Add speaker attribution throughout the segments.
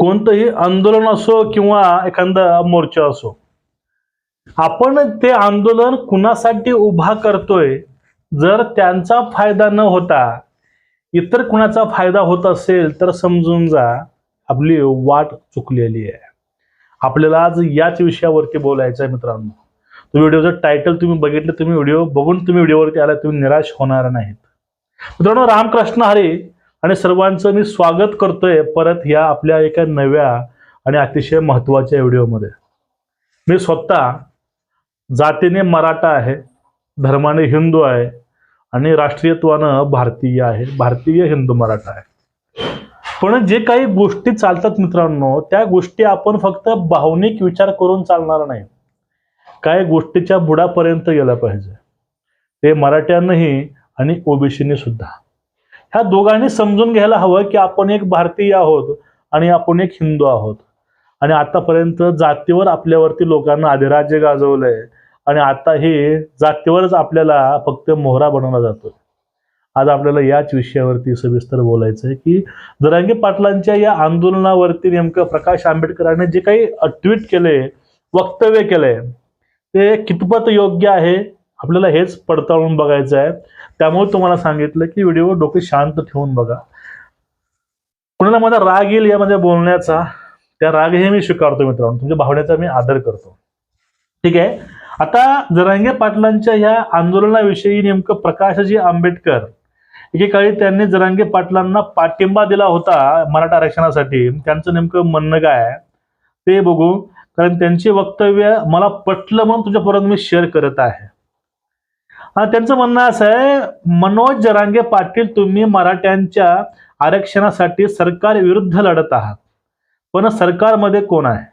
Speaker 1: कोणतंही आंदोलन असो किंवा एखादा मोर्चा असो आपण ते आंदोलन कुणासाठी उभा करतोय जर त्यांचा फायदा न होता इतर कुणाचा फायदा होत असेल तर समजून जा आपली वाट चुकलेली आहे. आपल्याला आज याच विषयावरती बोलायचं आहे मित्रांनो. तो व्हिडिओचं टायटल तुम्ही बघितलं तुम्ही व्हिडिओ बघून तुम्ही व्हिडिओवरती आला तुम्ही निराश होणार नाहीत. मित्रांनो रामकृष्ण हरे आणि सर्वांचं मी स्वागत करतोय परत ह्या आपल्या एका नव्या आणि अतिशय महत्त्वाच्या व्हिडिओमध्ये. मी स्वतः जातीने मराठा आहे धर्माने हिंदू आहे आणि राष्ट्रीयत्वानं भारतीय आहे भारतीय हिंदू मराठा आहे. पण जे काही गोष्टी चालतात मित्रांनो त्या गोष्टी आपण फक्त भावनिक विचार करून चालणार नाही. काय गोष्टीच्या बुडापर्यंत गेला पाहिजे. ते मराठ्यांनाही आणि ओबीसीने सुद्धा ह्या दोघांनी समजून घ्यायला हवं की आपण एक भारतीय आहोत आणि आपण एक हिंदू आहोत. आणि आतापर्यंत जातीवर आपल्यावरती लोकांना अधिराज्य गाजवलंय आणि आता हे जातीवरच आपल्याला फक्त मोहरा बनवला जातो आज आपल्याला याच विषयावरती सविस्तर बोलायचं आहे की जरांगे पाटलांच्या या आंदोलनावरती नेमकं प्रकाश आंबेडकरांनी जे काही ट्विट केले वक्तव्य केलंय ते कितपत योग्य आहे? आपल्याला हेच पडताळून बघायचं आहे त्यामुळे तुम्हाला सांगितलं की व्हिडिओ डोके शांत ठेवून बघा. कुणाला माझा राग येईल यामध्ये बोलण्याचा त्या राग हे मी स्वीकारतो मित्रांनो. तुमच्या भावनेचा मी आदर करतो. ठीक आहे? आता जरांगे पाटलांच्या ह्या आंदोलनाविषयी नेमकं प्रकाशजी आंबेडकर एकेकाळी त्यांनी जरांगे पाटलांना पाठिंबा दिला होता मराठा आरक्षणासाठी. त्यांचं नेमकं म्हणणं काय ते बघू. कारण त्यांचे वक्तव्य मला पटलं म्हणून तुझ्यापर्यंत मी शेअर करत आहे. त्यांचं म्हणणं असं आहे मनोज जरांगे पाटील तुम्ही मराठ्यांच्या आरक्षणासाठी सरकार विरुद्ध लढत आहात. पण सरकारमध्ये कोण आहे?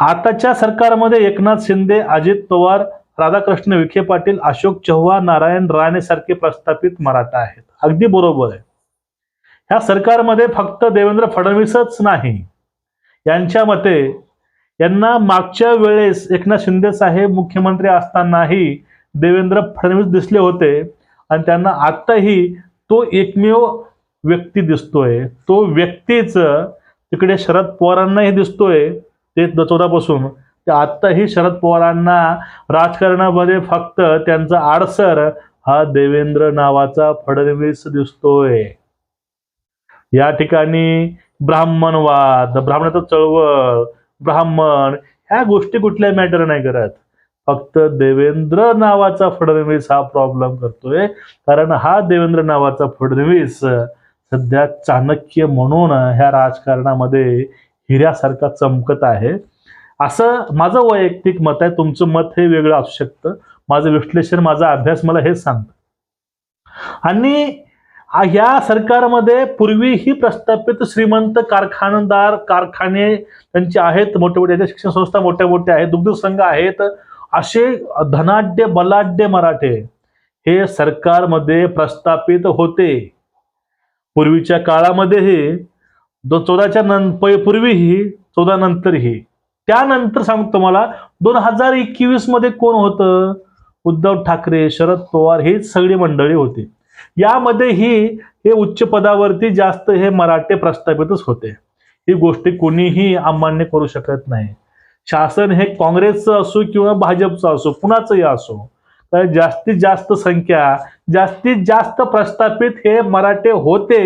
Speaker 1: आताच्या सरकारमध्ये एकनाथ शिंदे अजित पवार राधाकृष्ण विखे पाटील अशोक चव्हाण नारायण राणे सारखे प्रस्थापित मराठा आहेत. अगदी बरोबर आहे. ह्या सरकारमध्ये फक्त देवेंद्र फडणवीसच नाही. यांच्या मते यांना मागच्या वेळेस एकनाथ शिंदे साहेब मुख्यमंत्री असतानाही देवेंद्र फडणवीस दिसले होते आणि त्यांना आत्ताही तो एकमेव व्यक्ती दिसतोय. तो व्यक्तीच तिकडे शरद पवारांनाही दिसतोय ते दचोरापासून ते आत्ताही शरद पवारांना राजकारणामध्ये फक्त त्यांचा आडसर हा देवेंद्र नावाचा फडणवीस दिसतोय. या ठिकाणी ब्राह्मणवाद ब्राह्मणाचा चळवळ ब्राह्मण ह्या गोष्टी कुठल्या मॅटर नाही करत. फक्त देवेंद्र नावाचा फडणवीस हा प्रॉब्लेम करतोय. कारण हा देवेंद्र नावाचा फडणवीस सध्या चाणक्य म्हणून ह्या राजकारणामध्ये हिऱ्यासारखा चमकत आहे. असं माझं वैयक्तिक मत आहे. तुमचं मत हे वेगळं असू शकतं. माझं विश्लेषण माझा अभ्यास मला हेच सांगतं. आणि या सरकारमध्ये पूर्वीही प्रस्थापित श्रीमंत कारखानदार कारखाने त्यांचे आहेत. मोठे मोठे शिक्षण संस्था मोठ्या मोठ्या आहेत. दुग्ध संघ आहेत. असे धनाढ्य बलाढ्य मराठे हे सरकारमध्ये प्रस्थापित होते. पूर्वीच्या काळामध्येही दोन चौदाच्या नं पूर्वीही चौदा नंतरही. त्यानंतर सांगतो मला दोन हजार एकवीसमध्ये कोण होतं? उद्धव ठाकरे शरद पवार हेच सगळी मंडळी होती. यामध्येही हे उच्च पदावरती जास्त हे मराठे प्रस्थापितच होते. ही गोष्टी कोणीही अमान्य करू शकत नाही. शासन हे काँग्रेसचं असो किंवा भाजपचं असो कुणाचंही असो तर जास्तीत जास्त संख्या जास्तीत जास्त प्रस्थापित हे मराठे होते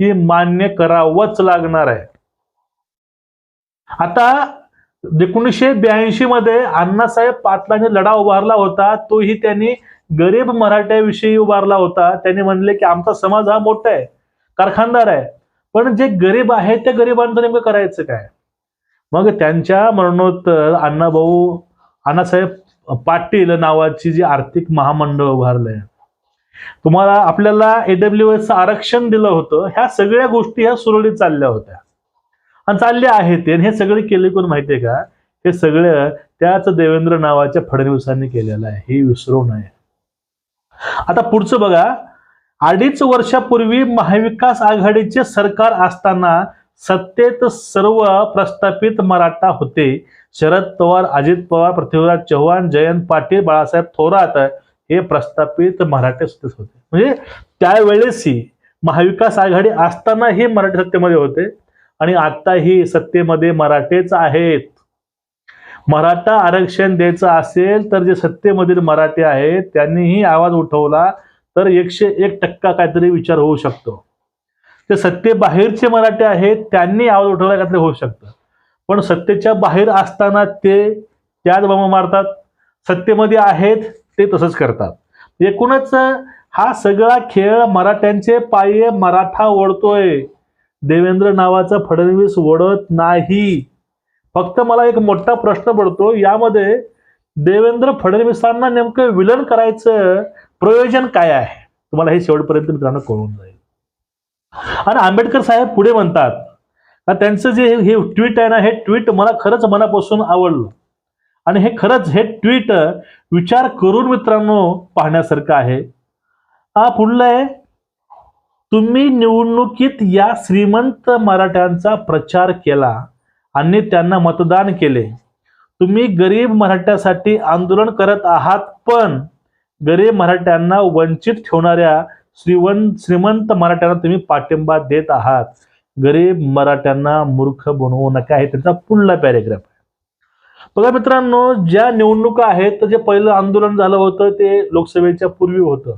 Speaker 1: ही मान्य करावंच लागणार आहे. आता एकोणीसशे ब्याऐंशी मध्ये अण्णासाहेब पाटलांनी लढा उभारला होता तोही त्यांनी गरीब मराठ्याविषयी उभारला होता. त्यांनी म्हणले की आमचा समाज हा मोठा आहे कारखानदार आहे. पण जे गरीब आहे त्या गरिबांचं नेमकं करायचं काय? मग त्यांच्या मरणोत्तर अण्णाभाऊ अण्णासाहेब पाटील नावाची जी आर्थिक महामंडळ उभारलंय. तुम्हाला आपल्याला एडब्ल्यू एस आरक्षण दिलं होतं ह्या सगळ्या गोष्टी ह्या सुरळीत चालल्या होत्या. आणि चालल्या आहेत ते हे सगळे केले कोण माहितीये का? हे सगळं त्याच देवेंद्र नावाच्या फडणवीसांनी केलेलं आहे हे विसरू नये आता पुढचं बघा अडीच वर्षापूर्वी महाविकास आघाडीचे सरकार असताना सत्तेत सर्व प्रस्थापित मराठा होते. शरद पवार अजित पवार पृथ्वीराज चव्हाण जयंत पाटील बाळासाहेब थोरात हे प्रस्थापित मराठे सत्तेत होते. म्हणजे त्यावेळेसही महाविकास आघाडी असताना हे मराठी सत्तेमध्ये होते आणि आताही सत्तेमध्ये मराठेच आहेत. मराठा आरक्षण द्यायचं असेल तर जे सत्तेमधील मराठे आहेत त्यांनीही आवाज उठवला तर एकशे एक टक्का काहीतरी विचार होऊ शकतो. ते सत्तेबाहेरचे मराठे आहेत त्यांनी आवाज उठवला काहीतरी होऊ शकतं. पण सत्तेच्या बाहेर असताना ते त्याच बाबा मारतात सत्तेमध्ये आहेत ते तसंच करतात. एकूणच हा सगळा खेळ मराठ्यांचे पाये मराठा ओढतोय. देवेंद्र नावाचा फडणवीस ओढत नाही. फक्त मला एक मोठा प्रश्न पडतो यामध्ये देवेंद्र फडणवीसांना नेमकं विलन करायचं प्रयोजन काय आहे? तुम्हाला हे शेवटपर्यंत मित्रांनो कळून जाईल. आणि आंबेडकर साहेब पुढे म्हणतात का त्यांचं जे हे ट्विट आहे ना हे ट्विट मला खरंच मनापासून आवडलं. आणि हे खरंच हे ट्विट विचार करून मित्रांनो पाहण्यासारखं आहे. हा पुढलं आहे. तुम्ही निवडणुकीत या श्रीमंत मराठ्यांचा प्रचार केला आणि त्यांना मतदान केले. तुम्ही गरीब मराठ्यासाठी आंदोलन करत आहात पण गरीब मराठ्यांना वंचित ठेवणाऱ्या श्रीवंत श्रीमंत मराठ्यांना तुम्ही पाठिंबा देत आहात. गरीब मराठ्यांना मूर्ख बनवू नका हे त्यांचा पुढला पॅरेग्राफ आहे. बघा मित्रांनो ज्या निवडणुका आहेत तर जे पहिलं आंदोलन झालं होतं ते लोकसभेच्या पूर्वी होतं.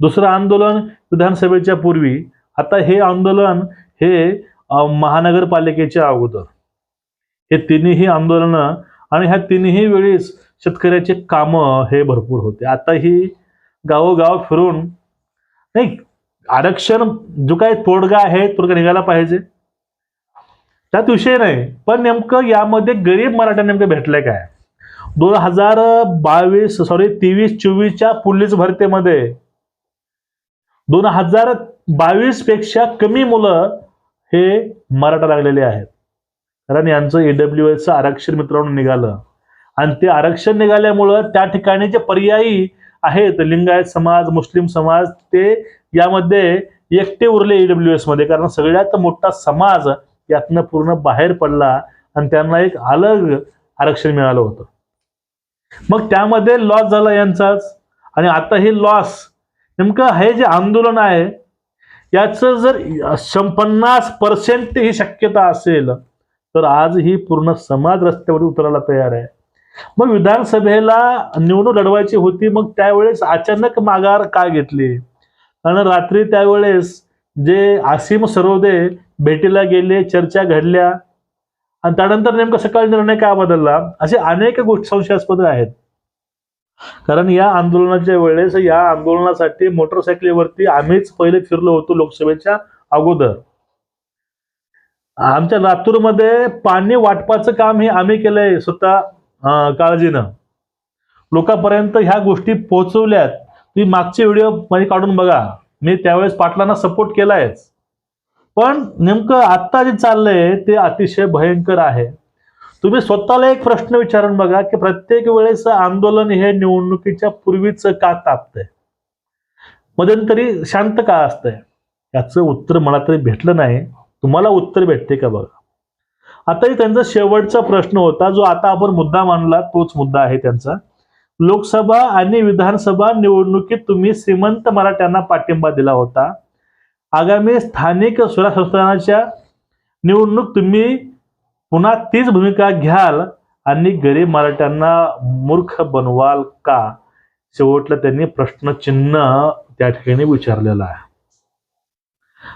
Speaker 1: दुसरं आंदोलन विधानसभेच्या पूर्वी. आता हे आंदोलन हे महानगरपालिकेच्या अगोदर. हे तिन्ही आंदोलनं आणि ह्या तिन्ही वेळेस शेतकऱ्याचे कामं हे भरपूर होते. आता ही गावोगाव फिरून नाही आरक्षण जो काही तोडगा आहे तोडगा निघाला पाहिजे? त्यात विषय नाही पण नेमकं यामध्ये गरीब मराठा नेमकं भेटलंय काय? दोन हजार बावीस सॉरी तेवीस चोवीसच्या पोलीस भरतीमध्ये दोन हजार बावीसपेक्षा कमी मुलं हे मराठा लागलेले आहेत. कारण यांचं ईडब्ल्यू एसचं आरक्षण मित्रांनो निघालं. आणि ते आरक्षण निघाल्यामुळं त्या ठिकाणी जे पर्यायी आहेत लिंगायत समाज मुस्लिम समाज ते यामध्ये एकटे उरले ईडब्ल्यू एसमध्ये. कारण सगळ्यात मोठा समाज यातनं पूर्ण बाहेर पडला आणि त्यांना एक अलग आरक्षण मिळालं होतं. मग त्यामध्ये लॉस झाला यांचाच. आणि आता हे लॉस नेमकं हे जे आंदोलन आहे याचं जर पन्नास पर्सेंट ही शक्यता असेल तर आज ही पूर्ण समाज रस्त्यावर उतरायला तयार आहे. मग विधानसभेला निवडणूक लढवायची होती मग त्यावेळेस अचानक माघार का घेतली? कारण रात्री त्यावेळेस जे आसिम सरोदे भेटीला गेले चर्चा घडल्या आणि त्यानंतर नेमकं सकाळी निर्णय का बदलला? असे अनेक गोष्टी संशयास्पद आहेत. कारण या आंदोलनाच्या वेळेस या आंदोलनासाठी मोटरसायकलीवरती आम्हीच पहिले फिरलो होतो लोकसभेच्या अगोदर. आमच्या लातूरमध्ये पाणी वाटपाचं काम हे आम्ही केलंय. स्वतः काळजीनं लोकांपर्यंत ह्या गोष्टी पोहोचवल्यात. तुम्ही मागचे व्हिडिओमध्ये काढून बघा. मी त्यावेळेस पाटलांना सपोर्ट केलायच. पण नेमकं आता जे चाललंय ते अतिशय भयंकर आहे. तुम्ही स्वतःला एक प्रश्न विचारून बघा की प्रत्येक वेळेस आंदोलन हे निवडणुकीच्या पूर्वीच का तापतंय? मध्यंतरी शांत का असतंय? याचं उत्तर मला तरी भेटलं नाही. तुम्हाला उत्तर भेटते का बघा? आताही त्यांचा शेवटचा प्रश्न होता जो आता आपण मुद्दा मानला तोच मुद्दा आहे त्यांचा. लोकसभा आणि विधानसभा निवडणुकीत तुम्ही श्रीमंत मराठ्यांना पाठिंबा दिला होता. आगामी स्थानिक स्वराज संस्थानाच्या निवडणूक तुम्ही पुन्हा तीच भूमिका घ्याल आणि गरीब मराठ्यांना मूर्ख बनवाल का? शेवटला त्यांनी प्रश्नचिन्ह त्या ठिकाणी विचारलेला आहे.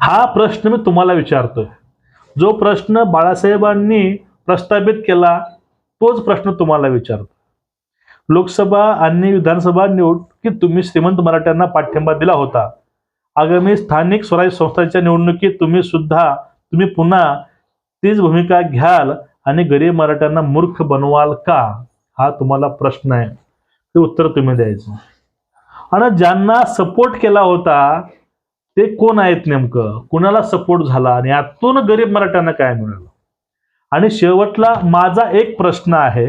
Speaker 1: हा प्रश्न मी तुम्हाला विचारतोय. जो प्रश्न बाळासाहेबांनी प्रस्तावित केला तोच प्रश्न तुम्हाला विचारतो. लोकसभा आणि विधानसभा निवडणुकीत तुम्ही श्रीमंत मराठ्यांना पाठिंबा दिला होता. आगामी स्थानिक स्वराज्य संस्थांच्या निवडणुकीत तुम्ही सुद्धा तुम्ही पुन्हा तीच भूमिका घ्याल आणि गरीब मराठ्यांना मूर्ख बनवाल का? हा तुम्हाला प्रश्न आहे. ते उत्तर तुम्ही द्यायचं. आणि ज्यांना सपोर्ट केला होता ते कोण आहेत नेमकं? कुणाला सपोर्ट झाला? आणि यातून गरीब मराठ्यांना काय मिळालं? आणि शेवटला माझा एक प्रश्न आहे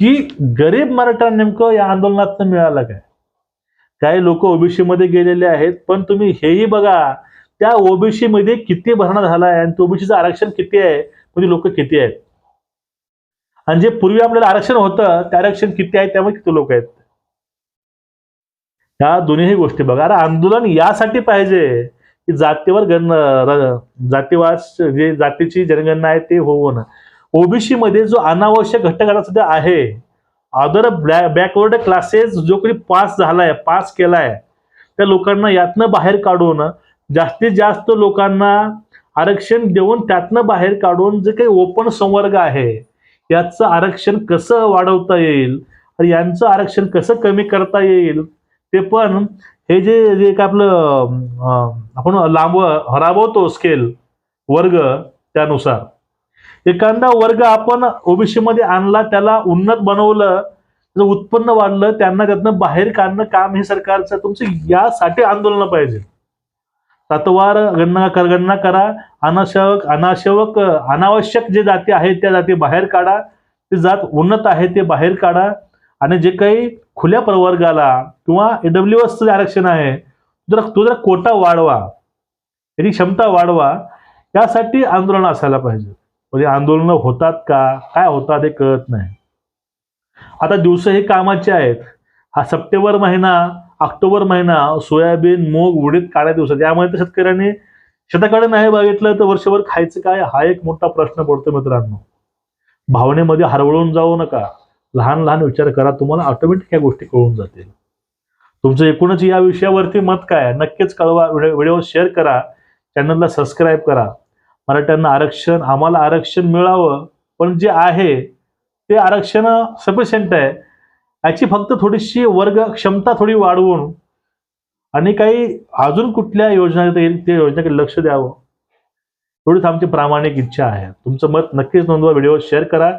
Speaker 1: की गरीब मराठ्यांना नेमकं या आंदोलनात मिळालं काय? काही लोक ओबीसी मध्ये गेलेले आहेत पण तुम्ही हेही बघा त्या ओबीसी मध्ये किती भरणा झाला आहे आणि ओबीसीचं आरक्षण किती आहे? म्हणजे लोक किती आहेत? आणि जे पूर्वी आपल्याला आरक्षण होतं ते आरक्षण किती आहे? त्यामुळे किती लोक आहेत? ह्या दोन्हीही गोष्टी बघा. अरे आंदोलन यासाठी पाहिजे की जातीवर गण जातीवास जातीवाद जे जातीची जनगणना आहे ते होऊन ओबीसी मध्ये जो अनावश्यक घटक आता सध्या आहे अदर बॅकवर्ड क्लासेस जो कोणी पास झालाय पास केलाय त्या लोकांना यातनं बाहेर काढून जास्तीत जास्त लोकांना आरक्षण देऊन त्यातनं बाहेर काढून जे काही ओपन संवर्ग आहे याचं आरक्षण कसं वाढवता येईल? आणि यांचं आरक्षण कसं कमी करता येईल? ते पण हे जे जे काय आपलं आपण लांब राबवतो स्केल वर्ग त्यानुसार. एखादा वर्ग आपण ओबीसी मध्ये आणला त्याला उन्नत बनवलं त्याचं उत्पन्न वाढलं त्यांना त्यातनं बाहेर काढणं काम हे सरकारचं तुमचं यासाठी आंदोलन पाहिजे. तत्वार गणना कर गणना करा. अनावश्यक अनावश्यक अनावश्यक जे जाती आहेत त्या जाती बाहेर काढा. ते जात उन्नत आहे ते बाहेर काढा. आणि जे काही खुल्या प्रवर्गाला किंवा एडब्ल्यू एसचं जे आरक्षण आहे जर तो जर कोटा वाढवा त्याची क्षमता वाढवा यासाठी आंदोलन असायला पाहिजे. म्हणजे आंदोलनं होतात का? काय होतात हे कळत नाही. आता दिवस हे कामाचे आहेत. हा सप्टेंबर महिना ऑक्टोबर महिना सोयाबीन मूग उडीद काळ्या दिवसात यामुळे तर शेतकऱ्यांनी शेताकडे नाही बघितलं तर वर्षभर खायचं काय? हा एक मोठा प्रश्न पडतो मित्रांनो. भावनेमध्ये हरवळून जाऊ नका. लहान लहान विचार करा तुम्हाला ऑटोमॅटिक या गोष्टी कळून जातील. तुमचं एकूणच या विषयावरती मत काय नक्कीच कळवा व्हिडिओ व्हिडिओ शेअर करा चॅनलला सबस्क्राईब करा. मराठ्यांना आरक्षण आम्हाला आरक्षण मिळावं पण जे आहे ते आरक्षण सफिशियंट आहे. याची फक्त थोडीशी वर्ग क्षमता थोडी वाढवून आणि काही अजून कुठल्या योजना येईल त्या योजनेकडे लक्ष द्यावं. एवढीच आमची प्रामाणिक इच्छा आहे. तुमचं मत नक्कीच नोंदवा. व्हिडिओ शेअर करा.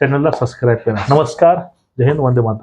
Speaker 1: चॅनलला सबस्क्राईब करा. नमस्कार. जय हिंद. वंदे मातरम.